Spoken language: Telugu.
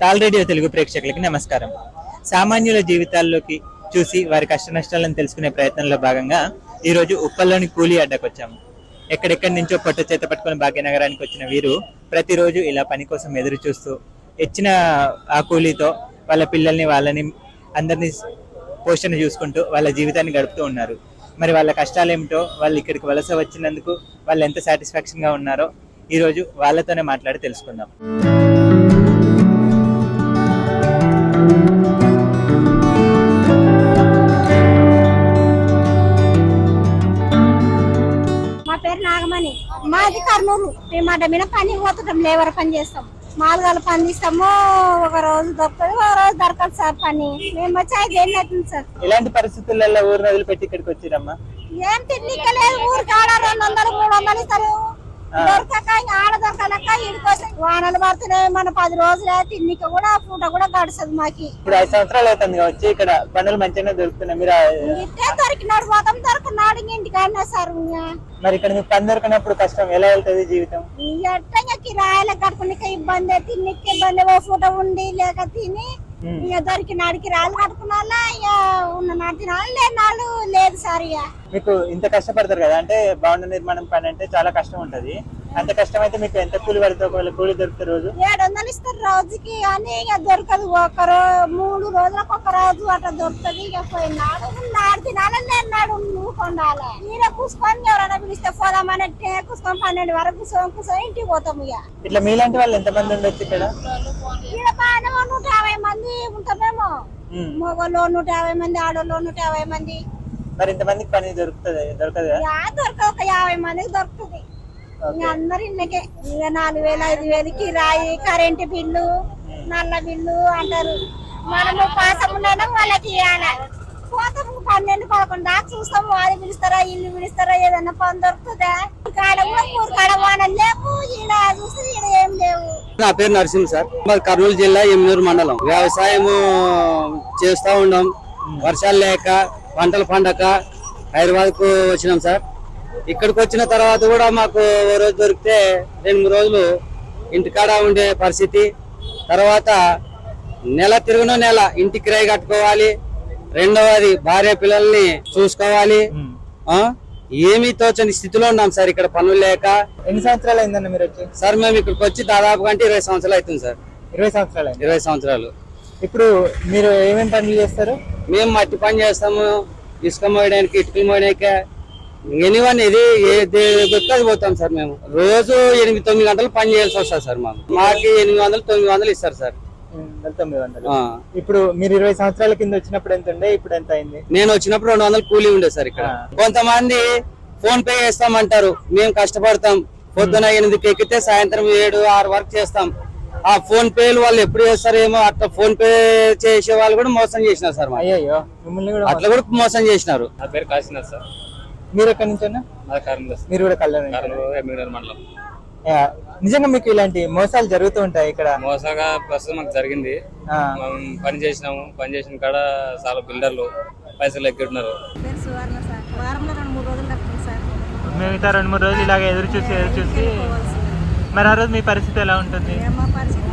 తాల్ రేడియో తెలుగు ప్రేక్షకులకి నమస్కారం. సామాన్యుల జీవితాల్లోకి చూసి వారి కష్ట నష్టాలను తెలుసుకునే ప్రయత్నంలో భాగంగా ఈ రోజు ఉప్పల్లోని కూలీ అడ్డకు వచ్చాము ఎక్కడెక్కడి నుంచో పొట్ట చేత పట్టుకుని భాగ్యనగరానికి వచ్చిన వీరు ప్రతిరోజు ఇలా పని కోసం ఎదురు చూస్తూ ఇచ్చిన ఆ కూలీతో వాళ్ళ పిల్లల్ని వాళ్ళని అందరినీ పోషణ చూసుకుంటూ వాళ్ళ జీవితాన్ని గడుపుతూ ఉన్నారు. మరి వాళ్ళ కష్టాలు ఏమిటో వాళ్ళు ఇక్కడికి వలస వచ్చినందుకు వాళ్ళు ఎంత సాటిస్ఫాక్షన్గా ఉన్నారో ఈ రోజు వాళ్ళతోనే మాట్లాడి తెలుసుకుందాం. నాగమణి మాది కర్నూలు. మేము అడ్డ మీద పని పోతుంటాం లేబర్ పని చేస్తాం. మాలుగాలు పని తీస్తాము ఒక రోజు దొరుకుతుంది ఒక రోజు దొరకదు సార్ పని. మేము వచ్చి ఐదు ఏళ్ళు అవుతుంది సార్. ఇలాంటి పరిస్థితులలో ఊరు వదిలిపెట్టి ఇక్కడికి వచ్చిరమ్మా ఏం తిన్నికలేదు ఊరికి ఆడ రెండు వందలు మూడు వందలు ఇస్తారు దొరకక ఆడ దొరకలేక ఇడికొస్తే వానలు పడుతున్నాయి మన పది రోజులే తిన్నిక కూడా పూట కూడా గడుస్తుంది మాకి. ఇప్పుడు ఐదు సంవత్సరాలు అవుతుంది వచ్చి ఇక్కడ పనులు మంచిగానే దొరుకుతున్నాయి. మీరు ఆ- ఇట్టే దొరికినాడు పోతాం దొరికినాడు ఇంక ఇంటికాడనే సార్ మరి ఇక్కడ మీకు పని దొరికినప్పుడు కష్టం ఎలా వెళ్తుంది జీవితం? ఎట్టగా కిరాయిల కట్టుకునిక ఇబ్బంది తిన్నిక ఇబ్బంది ఓ పూట ఉండి లేక తిని ఇక దొరికినాడికి రాళ్ళు కట్టుకున్నా ఇక ఉన్న నాడు తినాలి లేని నాళ్ళు లేదు సార్ ఇక. మీకు ఇంత కష్టపడతారు కదా అంటే భవన నిర్మాణం పని అంటే చాలా కష్టం ఉంటది. అంత కష్టం అయితే మీకు ఎంత కూలి పడుతుంది ఒకవేళ కూలి దొరికితే రోజు? ఏడు వందలు ఇస్తారు రోజుకి అని ఇక దొరకదు. ఒక మూడు రోజులకు ఒక రోజు అట్లా దొరుకుతుంది. ఇక పోయినాడు నాడు తినాలి లేని నాడు నువ్వు కొండాలి. ఈయన కూసుకొని ఎవరైనా పిలిస్తే పోదామని కూసుకొని పన్నెండు వరకు కూర్చొని కూర్చొని ఇంటికి పోతాం ఇక. ఇట్లా మీలాంటి వాళ్ళు ఎంతమంది ఉండొచ్చు ఇక్కడ ఈడ బాగానే ఓ నూట యాభై మంది ఉంటామేమో ఉమ్. మగవాళ్ళు నూట యాభై మంది ఆడవాళ్ళు నూట యాభై మంది. మరి ఇంతమందికి పని దొరుకుతుంది దొరకదు? దొరక ఒక యాభై మందికి దొరుకుతుంది. అందరు ఇళ్ళకే ఇక నాలుగు వేలు ఐదు వేలకి రాయి కరెంటు బిల్లు నల్ల బిల్లు అంటారు. మనము పాసం ఉండడం వాళ్ళకి ఇవ్వాలి పోతాము పన్నెండు పదకొండు దాకా చూస్తాము అది పిలుస్తారా ఇల్లు పిలుస్తారా ఏదైనా పని దొరుకుతుందా? కాడ కూడా ఊరు కాడ వానలు లేవు ఈడ చూస్తే ఈడ ఏం లేవు. నా పేరు నరసింహ సార్. మాది కర్నూలు జిల్లా ఎమ్మినూరు మండలం. వ్యవసాయము చేస్తా ఉన్నాం వర్షాలు లేక పంటలు పండక హైదరాబాద్కు వచ్చినాం సార్. ఇక్కడికి వచ్చిన తర్వాత కూడా మాకు ఓ రోజు దొరికితే రెండు మూడు రోజులు ఇంటికాడ ఉండే పరిస్థితి. తర్వాత నెల తిరుగున నెల ఇంటి కిరాయి కట్టుకోవాలి. రెండవది భార్య పిల్లల్ని చూసుకోవాలి. ఏమీ తోచని స్థితిలో ఉన్నాం సార్. ఇక్కడ పనులు లేక ఎన్ని సంవత్సరాలు అయిందన్న మీరు వచ్చి? సార్ మేము ఇక్కడికి వచ్చి దాదాపు అంటే ఇరవై సంవత్సరాలు అవుతుంది సార్. ఇరవై సంవత్సరాలు అయింది. ఇరవై సంవత్సరాలు. ఇప్పుడు మీరు ఏమేమి పనులు చేస్తారు? మేము మట్టి పని చేస్తాము. ఇసుక మోయడానికి ఇటుకలు మోయడానికి. ఎనివన్ ఇది అది పోతాం సార్ మేము. రోజు ఎనిమిది తొమ్మిది గంటలు పని చేయాల్సి వస్తుంది సార్ మాకు. మాకు ఎనిమిది వందలు తొమ్మిది వందలు ఇస్తారు సార్. ఇప్పుడు మీరు ఇరవై సంవత్సరాల కింద వచ్చినప్పుడు ఎంత ఉండే? ఇప్పుడు ఎంత అయింది? నేను వచ్చినప్పుడు రెండు వందలు కూలీ ఉండే సార్ ఇక్కడ. కొంతమంది ఫోన్ పే చేస్తామంటారు. మేము కష్టపడతాం. పొద్దున ఎనిమిదికి ఎక్కితే సాయంత్రం ఏడు ఆరు వరకు చేస్తాం. ఆ ఫోన్ పేలు వాళ్ళు ఎప్పుడు చేస్తారేమో అట్లా ఫోన్ పే చేసే వాళ్ళు కూడా మోసం చేసినారు సార్ మాకు. అయ్యయ్యో మిమ్మల్ని కూడా అట్లా కూడా మోసం చేసినారు. నా పేరు కాశీనాథ్ సార్. మీరు ఎక్కడి నుంచి. మీరు కూడా కళ్యాణ్ మండలం. నిజంగా మీకు ఇలాంటి మోసాలు జరుగుతూ ఉంటాయి ఇక్కడ? మోసంగా ప్రస్తుతం మాకు జరిగింది. ఆ, మనం పని చేసినాము. పని చేసిన కాడ చాలా బిల్డర్లు పైసలు ఎక్కింటున్నారు. మిగతా రెండు మూడు రోజులు ఇలాగ ఎదురు చూసి ఎదురు చూసి. మరి ఆ రోజు మీ పరిస్థితి ఎలా ఉంటుంది? మా పరిస్థితి